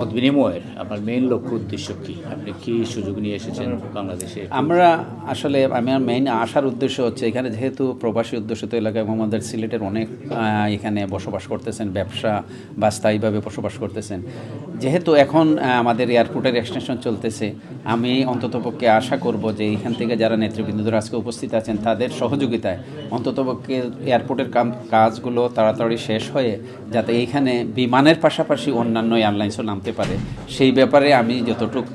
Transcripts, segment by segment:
মত বিনিময়ের আপনার মেইন লক্ষ্য উদ্দেশ্য কি? আপনি কি সুযোগ নিয়ে এসেছেন বাংলাদেশে? আমরা আসলে আমার মেইন আসার উদ্দেশ্য হচ্ছে এখানে যেহেতু প্রবাসী অধ্যুষিত এলাকা এবং আমাদের সিলেটের অনেক এখানে বসবাস করতেছেন, ব্যবসা বা স্থায়ীভাবে বসবাস করতেছেন। যেহেতু এখন আমাদের এয়ারপোর্টের এক্সটেনশন চলতেছে, আমি অন্ততপক্ষে আশা করব যে এখান থেকে যারা নেতৃবৃন্দরা আজকে উপস্থিত আছেন, তাদের সহযোগিতায় অন্ততপক্ষে এয়ারপোর্টের কাজগুলো তাড়াতাড়ি শেষ হয়ে যাতে এইখানে বিমানের পাশাপাশি অন্যান্য এয়ারলাইন্সও নামতে পারে। সেই ব্যাপারে আমি যতটুকু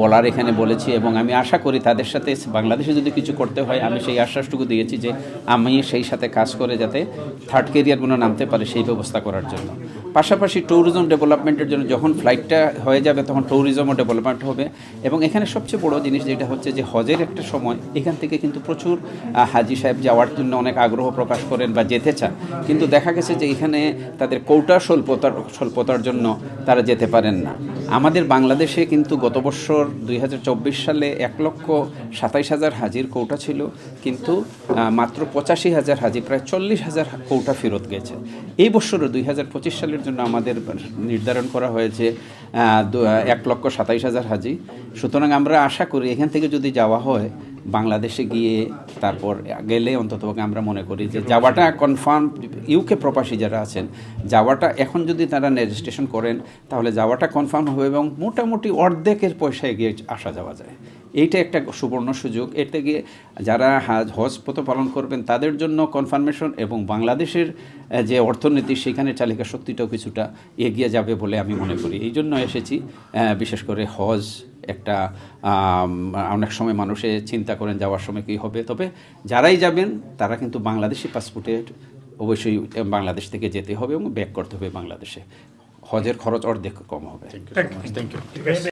বলার এখানে বলেছি এবং আমি আশা করি তাদের সাথে বাংলাদেশে যদি কিছু করতে হয়, আমি সেই আশ্বাসটুকু দিয়েছি যে আমি সেই সাথে কাজ করে যাতে থার্ড কেরিয়ারগুলো নামতে পারে সেই ব্যবস্থা করার জন্য। পাশাপাশি ট্যুরিজম ডেভেলপমেন্টের জন্য যখন ফ্লাইটটা হয়ে যাবে, তখন ট্যুরিজমও ডেভেলপমেন্ট হবে এবং এখানে সবচেয়ে বড় জিনিস যেটা হচ্ছে যে হজের একটা সময় এখান থেকে কিন্তু প্রচুর হাজি সাহেব যাওয়ার জন্য অনেক আগ্রহ প্রকাশ করেন বা যেতে চান। কিন্তু দেখা গেছে যে এখানে তাদের কৌটা স্বল্পতার স্বল্পতার জন্য তারা যেতে পারেন না। আমাদের বাংলাদেশে কিন্তু গত বছর দুই হাজার চব্বিশ সালে এক লক্ষ সাতাইশ হাজার হাজির কৌটা ছিল, কিন্তু মাত্র পঁচাশি হাজার হাজি প্রায় চল্লিশ হাজার কৌটা ফেরত গেছে। এই বছরও দুই হাজার পঁচিশ সালের জন্য আমাদের নির্ধারণ করা হয়েছে এক লক্ষ সাতাইশ হাজার হাজি সুতরাং আমরা আশা করি এখান থেকে যদি যাওয়া হয় বাংলাদেশে গিয়ে তারপর গেলে অন্তত আমরা মনে করি যে যাওয়াটা কনফার্ম ইউকে প্রবাসী যারা আছেন, যাওয়াটা এখন যদি তারা রেজিস্ট্রেশন করেন, তাহলে যাওয়াটা কনফার্ম হবে এবং মোটামুটি অর্ধেকের পয়সায় গিয়ে আসা যাওয়া যায়। এইটা একটা সুবর্ণ সুযোগ। এর থেকে যারা হাজ, হজ পথ পালন করবেন, তাদের জন্য কনফার্মেশন এবং বাংলাদেশের যে অর্থনীতি, সেখানে চালিকা শক্তিটাও কিছুটা এগিয়ে যাবে বলে আমি মনে করি। এই জন্য এসেছি বিশেষ করে হজ একটা অনেক সময় মানুষে চিন্তা করেন যাওয়ার সময় কী হবে। তবে যারাই যাবেন তারা কিন্তু বাংলাদেশি পাসপোর্টে অবশ্যই বাংলাদেশ থেকে যেতে হবে এবং ব্যাক করতে হবে বাংলাদেশে। হজের খরচ অর্ধেক কম হবে। Thank you